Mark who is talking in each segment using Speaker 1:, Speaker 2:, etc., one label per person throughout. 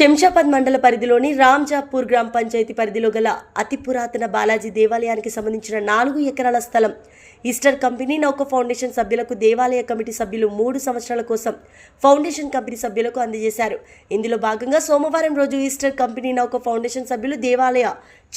Speaker 1: శంషాబాద్ మండల పరిధిలోని రామ్జాపూర్ గ్రామ పంచాయతీ పరిధిలో గల అతి పురాతన బాలాజీ దేవాలయానికి సంబంధించిన నాలుగు ఎకరాల స్థలం ఈస్టర్ కంపెనీ నౌక ఫౌండేషన్ సభ్యులకు దేవాలయ కమిటీ సభ్యులు మూడు సంవత్సరాల కోసం ఫౌండేషన్ కంపెనీ సభ్యులకు అందజేశారు. ఇందులో భాగంగా సోమవారం రోజు ఈస్టర్ కంపెనీ నౌక ఫౌండేషన్ సభ్యులు దేవాలయ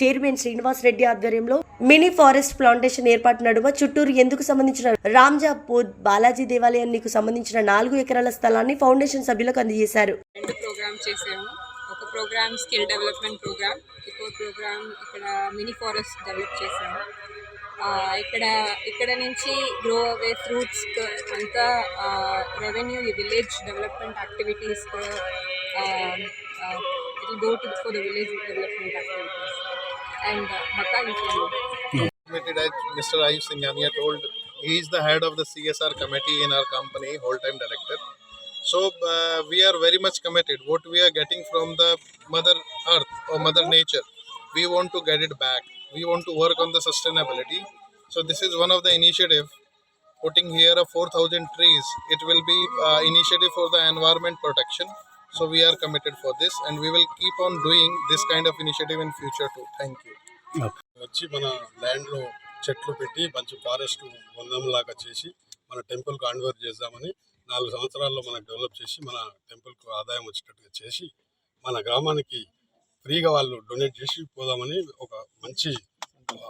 Speaker 1: చైర్మన్ శ్రీనివాస్ రెడ్డి ఆధ్వర్యంలో మినీ ఫారెస్ట్ ప్లాంటేషన్ ఏర్పాటు నడుమ చుట్టూరు ఎందుకు సంబంధించిన రామ్జాపూర్ బాలాజీ దేవాలయానికి సంబంధించిన నాలుగు ఎకరాల స్థలాన్ని ఫౌండేషన్ సభ్యులకు అందజేశారు.
Speaker 2: ప్రోగ్రామ్ చేసాము. ఒక ప్రోగ్రామ్ స్కిల్ డెవలప్మెంట్ ప్రోగ్రామ్ ఇంకో ప్రోగ్రామ్ ఇక్కడ మినీ ఫారెస్ట్ డెవలప్ చేశాము ఇక్కడ ఇక్కడ నుంచి గ్రో అవే ఫ్రూట్స్ అంతా revenue village development activities it go to for the village development activities and మకా ఇంట్లో
Speaker 3: committed as Mr. Ayush Singhania told, he is the head of the CSR committee in our company, whole time director. So uh, we are very much committed. What we are getting from the Mother Earth or Mother Nature, we want to get it back. We want to work on the sustainability. So this is one of the initiative. Putting here a 4,000 trees, it will be uh, initiative for the environment protection. So we are committed for this, and we will keep on doing this kind of initiative in future too. Thank you.
Speaker 4: వచ్చి మన ల్యాండ్లో చెట్లు పెట్టి మంచి forest లాగా చేసి మన టెంపుల్కు hand చేద్దామని నాలుగు సంవత్సరాల్లో మనకు డెవలప్ చేసి మన టెంపుల్కు ఆదాయం వచ్చేటట్టుగా చేసి మన గ్రామానికి ఫ్రీగా వాళ్ళు డొనేట్ చేసి పోదామని ఒక మంచి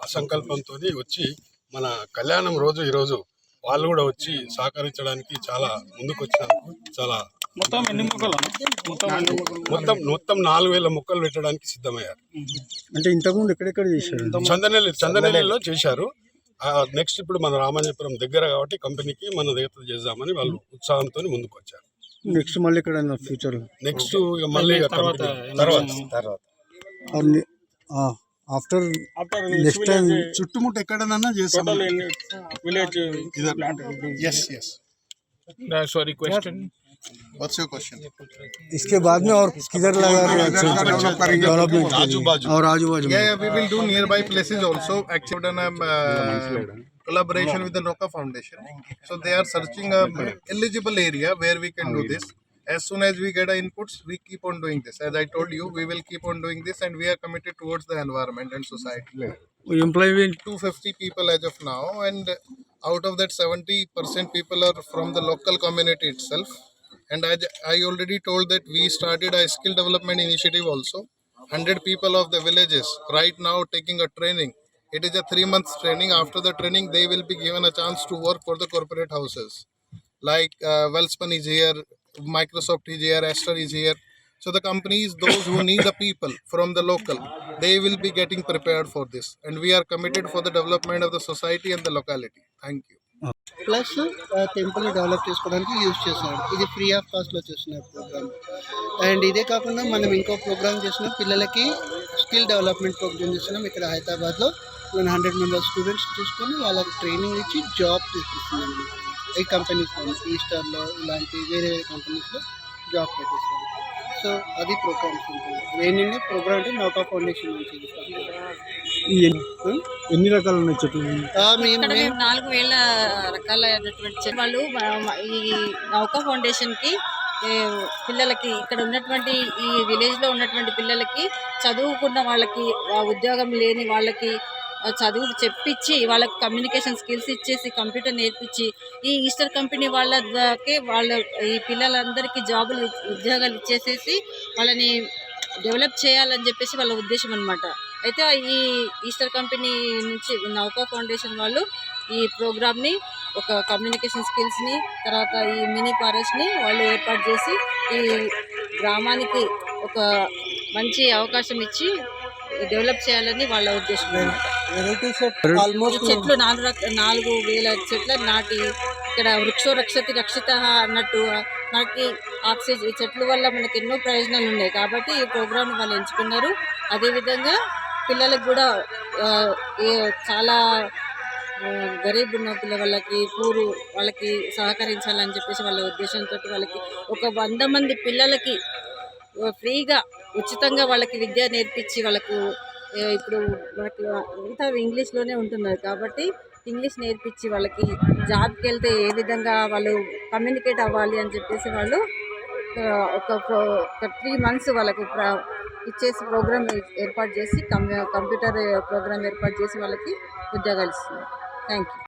Speaker 4: సంకల్పంతో వచ్చి మన కళ్యాణం రోజు ఈరోజు వాళ్ళు కూడా వచ్చి సహకరించడానికి చాలా ముందుకు వచ్చినందుకు చాలా
Speaker 5: మొత్తం ఎన్ని మొక్కలు మొత్తం ఎన్ని? మొక్కలు?
Speaker 4: మొత్తం మొత్తం నాలుగు వేల మొక్కలు పెట్టడానికి సిద్ధమయ్యారు.
Speaker 6: అంటే ఇంతకుముందు ఎక్కడెక్కడ చేశారు?
Speaker 4: చందనెల్లి చందనెల్లిలో చేశారు. నెక్స్ట్ ఇప్పుడు మన రామాజపురం దగ్గర కాబట్టి కంపెనీకి మన దగ్గర చేద్దామని వాళ్ళు ఉత్సాహంతో ముందుకు వచ్చారు
Speaker 6: నెక్స్ట్ మళ్ళీ ఎక్కడైనా ఫ్యూచర్
Speaker 4: నెక్స్ట్ ఇక మళ్ళీ
Speaker 5: తర్వాత
Speaker 4: తర్వాత.
Speaker 6: ఆఫ్టర్ నెక్స్ట్ టైం
Speaker 4: చుట్టుముట్టు ఎక్కడనన్నా చేస్తాం.
Speaker 5: Village
Speaker 3: Yes, yes.
Speaker 5: Sorry question
Speaker 3: What's your question?
Speaker 6: इसके बाद में और किधर लगा रहे हैं डेवलपमेंट
Speaker 4: आजू बाजू
Speaker 6: और आजू बाजू
Speaker 3: Yeah, yeah, we will do nearby places also. Actually, done a uh, collaboration with the Noka Foundation. So they are searching a eligible area where we can do this. As soon as we get our inputs, we keep on doing this. As I told you, we will keep on doing this, and we are committed towards the environment and society.
Speaker 6: Employ
Speaker 3: 250 people as of now, and out of that, 70% people are from the local community itself. And as I already told that we started a skill development initiative also. 100 people of the villages right now taking a training. It is a three months training. After the training, they will be given a chance to work for the corporate houses. Like uh, Wellspun is here, Microsoft is here, Aster is here. So the companies, those who need the people from the local, they will be getting prepared for this. And we are committed for the development of the society and the locality. Thank you.
Speaker 7: Plus టెంపుల్ని develop చేసుకోవడానికి use చేస్తున్నాడు ఇది free of కాస్ట్లో చేసిన programme and ఇదే కాకుండా మనం ఇంకో ప్రోగ్రామ్ చేసిన పిల్లలకి స్కిల్ డెవలప్మెంట్ ప్రోగ్రామ్ చేస్తున్నాం. ఇక్కడ హైదరాబాద్లో మన హండ్రెడ్ మెంబర్స్ స్టూడెంట్స్ తీసుకొని వాళ్ళకి ట్రైనింగ్ ఇచ్చి జాబ్ తీసుకుంటున్నాం ఈ కంపెనీస్ ఈస్టర్లో ఇలాంటి వేరే వేరే కంపెనీస్లో జాబ్ పెట్టిస్తాం సో అది ప్రోగ్రామ్స్ ఉంటుంది మెయిన్లీ ప్రోగ్రామ్ అంటే నౌకా ఫౌండేషన్ నుంచి
Speaker 6: ఎన్ని రకాలు ఉన్నాయి చెట్లు?
Speaker 7: మేము
Speaker 2: నాలుగు వేల రకాలైనటువంటి చె- వాళ్ళు ఈ నౌకా ఫౌండేషన్కి ఏ, పిల్లలకి ఇక్కడ ఉన్నటువంటి ఈ విలేజ్లో ఉన్నటువంటి పిల్లలకి చదువుకున్న వాళ్ళకి ఆ ఉద్యోగం లేని వాళ్ళకి చదువు చెప్పించి వాళ్ళకి కమ్యూనికేషన్ స్కిల్స్ ఇచ్చేసి కంప్యూటర్ నేర్పించి ఈ ఈస్టర్ కంపెనీ వాళ్ళకి వాళ్ళ ఈ పిల్లలందరికీ జాబులు ఉద్యోగాలు ఇచ్చేసేసి వాళ్ళని డెవలప్ చేయాలని చెప్పేసి వాళ్ళ ఉద్దేశం అనమాట అయితే ఈ ఈస్టర్ కంపెనీ నుంచి నౌకా ఫౌండేషన్ వాళ్ళు ఈ ప్రోగ్రామ్ని ఒక కమ్యూనికేషన్ స్కిల్స్ని తర్వాత ఈ మినీ ఫారెస్ట్ని వాళ్ళు ఏర్పాటు చేసి ఈ గ్రామానికి ఒక మంచి అవకాశం ఇచ్చి డెవలప్ చేయాలని వాళ్ళ ఉద్దేశం
Speaker 7: ఆల్మోస్ట్
Speaker 2: చెట్లు నాలుగు రక నాలుగు వేల చెట్ల నాటి ఇక్కడ వృక్షో రక్షతి రక్షిత అన్నట్టు మనకి ఆక్సిజన్ ఈ చెట్ల వల్ల మనకి ఎన్నో ప్రయోజనాలు ఉన్నాయి. కాబట్టి ఈ ప్రోగ్రామ్ వాళ్ళు ఎంచుకున్నారు. అదేవిధంగా పిల్లలకు కూడా చాలా గరీబ్ ఉన్న పిల్ల వాళ్ళకి పూరు వాళ్ళకి సహకరించాలని చెప్పేసి వాళ్ళ ఉద్దేశంతో వాళ్ళకి ఒక వంద మంది పిల్లలకి ఫ్రీగా ఉచితంగా వాళ్ళకి విద్య నేర్పించి వాళ్ళకు ఇప్పుడు మనకి అంతా ఇంగ్లీష్లోనే ఉంటున్నారు కాబట్టి ఇంగ్లీష్ నేర్పించి వాళ్ళకి జాబ్కి వెళ్తే ఏ విధంగా వాళ్ళు కమ్యూనికేట్ అవ్వాలి అని చెప్పేసి వాళ్ళు ఒక ప్రో- ఒక త్రీ మంత్స్ వాళ్ళకి ప్ర- ఇచ్చేసి ప్రోగ్రామ్ ఏర్పాటు చేసి కం కంప్యూటర్ ప్రోగ్రామ్ ఏర్పాటు చేసి వాళ్ళకి ఉద్యోగాలు ఇస్తున్నారు. Thank you